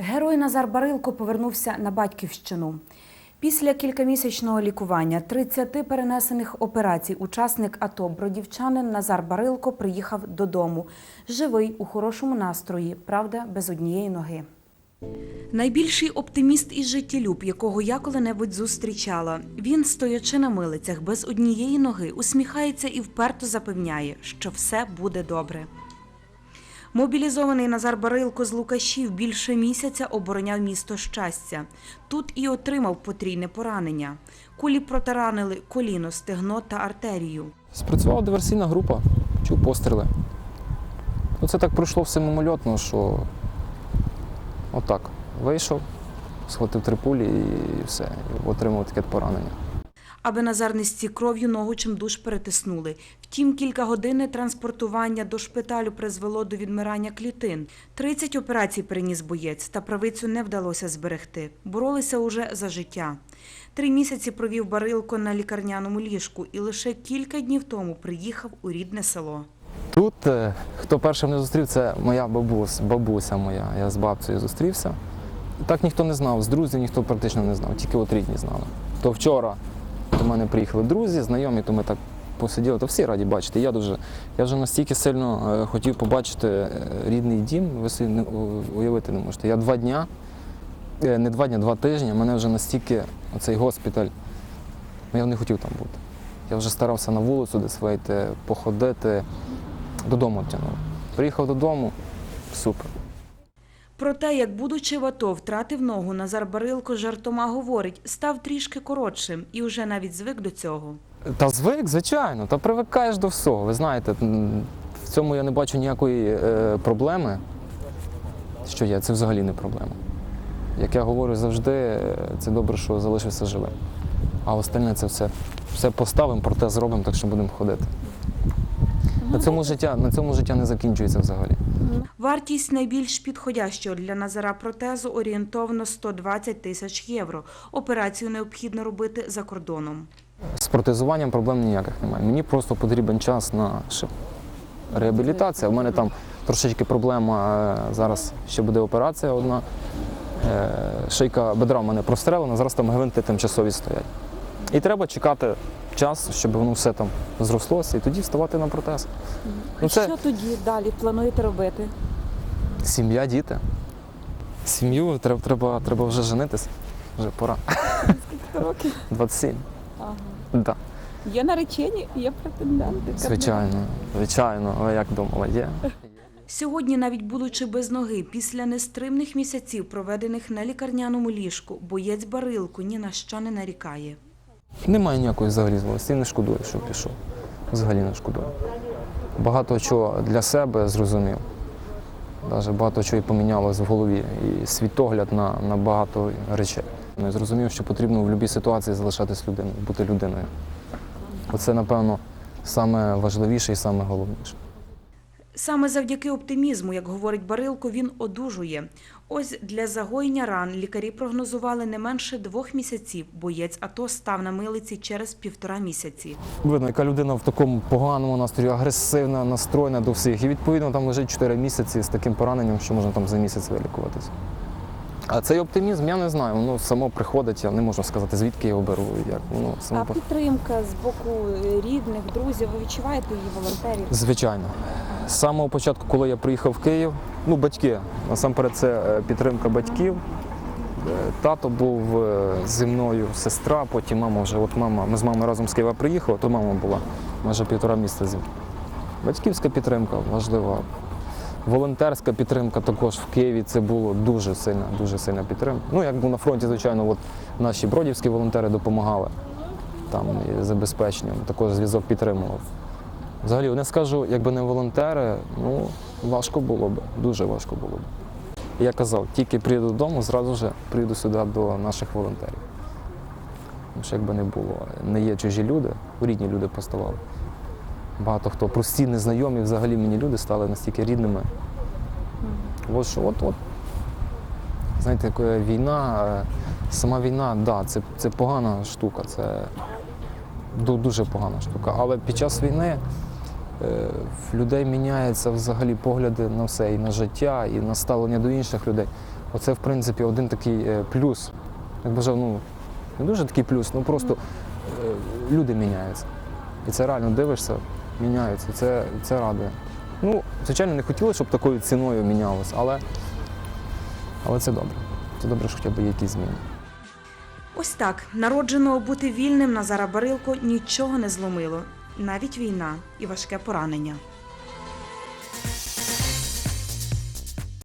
Герой Назар Барилко повернувся на батьківщину. Після кількамісячного лікування, 30 перенесених операцій, учасник АТО бродівчанин Назар Барилко приїхав додому. Живий у хорошому настрої, правда, без однієї ноги. Найбільший оптиміст і життєлюб, якого я коли-небудь зустрічала. Він, стоячи на милицях без однієї ноги, усміхається і вперто запевняє, що все буде добре. Мобілізований Назар Барилко з Лукашів більше місяця обороняв місто щастя. Тут і отримав потрійне поранення. Кулі протаранили коліно, стегно та артерію. Спрацювала диверсійна група, чув постріли. Ну, це так пройшло все мимольотно, що отак. Вийшов, схватив три пулі і все, отримав таке поранення. Аби Назар не стік кров'ю, ногу чимдуж перетиснули. Втім, кілька годин транспортування до шпиталю призвело до відмирання клітин. 30 операцій переніс боєць, та правицю не вдалося зберегти. Боролися уже за життя. Три місяці провів Барилко на лікарняному ліжку і лише кілька днів тому приїхав у рідне село. Тут, е, хто першим не зустрів, це моя бабуся, бабуся моя. Я з бабцею зустрівся. Так ніхто не знав, з друзів ніхто практично не знав, тільки от рідні знали. То вчора до мене приїхали друзі, знайомі, то ми так посиділи, то всі раді бачити. Я дуже, я вже настільки сильно е, хотів побачити е, рідний дім, ви собі не уявити не можете. Я два дня, е, не два дня, два тижні, мене вже настільки оцей госпіталь, ну, я не хотів там бути. Я вже старався на вулицю десь вийти, походити, додому тягнув. Приїхав додому, супер. Про те, як, будучи в АТО, втратив ногу, Назар Барилко жартома говорить, став трішки коротшим і вже навіть звик до цього. Та звик, звичайно, та привикаєш до всього. Ви знаєте, в цьому я не бачу ніякої е, проблеми. Що є, це взагалі не проблема. Як я говорю завжди, е, це добре, що залишився живим. А остальне це все, все поставимо, проте зробимо, так що будемо ходити. На цьому життя, на цьому життя не закінчується взагалі. Вартість найбільш підходящого для Назара протезу орієнтовно 120 тисяч євро. Операцію необхідно робити за кордоном. З протезуванням проблем ніяких немає. Мені просто потрібен час на реабілітацію. У мене там трошечки проблема. е, Зараз ще буде операція одна. Е, Шийка бедра в мене прострелена, зараз там гвинти тимчасові стоять. І треба чекати час, щоб воно все там зрослося, і тоді вставати на протез. Ну, це Що тоді далі плануєте робити? сім'я, діти. Сім'ю треба, треба, треба вже женитись. Вже пора. Скільки років? 27. Ага. Да. Є наречені, є претенденти. Звичайно, звичайно. Ви як думала, є? Сьогодні, навіть будучи без ноги, після нестримних місяців, проведених на лікарняному ліжку, боєць Барилко ні на що не нарікає. Немає ніякої взагалі злості, не шкодую, що пішов. Взагалі не шкодую. Багато чого для себе зрозумів. Навіть багато чого і помінялось в голові. І світогляд на, на багато речей. Я зрозумів, що потрібно в будь-якій ситуації залишатись людиною, бути людиною. Оце, напевно, саме важливіше і саме головніше. Саме завдяки оптимізму, як говорить Барилко, він одужує. Ось для загоєння ран лікарі прогнозували не менше двох місяців. Боєць АТО став на милиці через півтора місяці. Видно, яка людина в такому поганому настрої, агресивна, настроєна до всіх. І відповідно там лежить 4 місяці з таким пораненням, що можна там за місяць вилікуватися. А цей оптимізм, я не знаю, воно само приходить, я не можу сказати, звідки я його беру. Як воно само А підтримка з боку рідних, друзів, ви відчуваєте її волонтерів? Звичайно. З самого початку, коли я приїхав в Київ, ну, батьки, насамперед, це е, підтримка батьків. Е, Тато був е, зі мною, сестра, потім мама вже, от мама, ми з мамою разом з Києва приїхали, то мама була майже півтора місяця зі мною. Батьківська підтримка важлива. Волонтерська підтримка також в Києві це було дуже сильна, дуже сильна підтримка. Ну, як був на фронті, звичайно, от наші бродівські волонтери допомагали там забезпеченням, також зв'язок підтримував. Взагалі, не скажу, якби не волонтери, ну важко було б, дуже важко було б. Я казав, тільки приїду додому, зразу ж приїду сюди до наших волонтерів. Тому що якби не було, не є чужі люди, рідні люди поставали. Багато хто прості, незнайомі, взагалі мені люди стали настільки рідними. От що, от, от. Знаєте, війна, е, сама війна, да, це, це погана штука, це дуже погана штука. Але під час війни е, в людей міняються взагалі погляди на все, і на життя, і на ставлення до інших людей. Оце, в принципі, один такий е, плюс. Я бажав, ну, не дуже такий плюс, ну просто е, люди міняються. І це реально дивишся, міняються. Це, це радує. Ну, звичайно, не хотілося, щоб такою ціною мінялося, але, але це добре. Це добре, що хоча б якісь зміни. Ось так народженого бути вільним Назара Барилко нічого не зломило, навіть війна і важке поранення.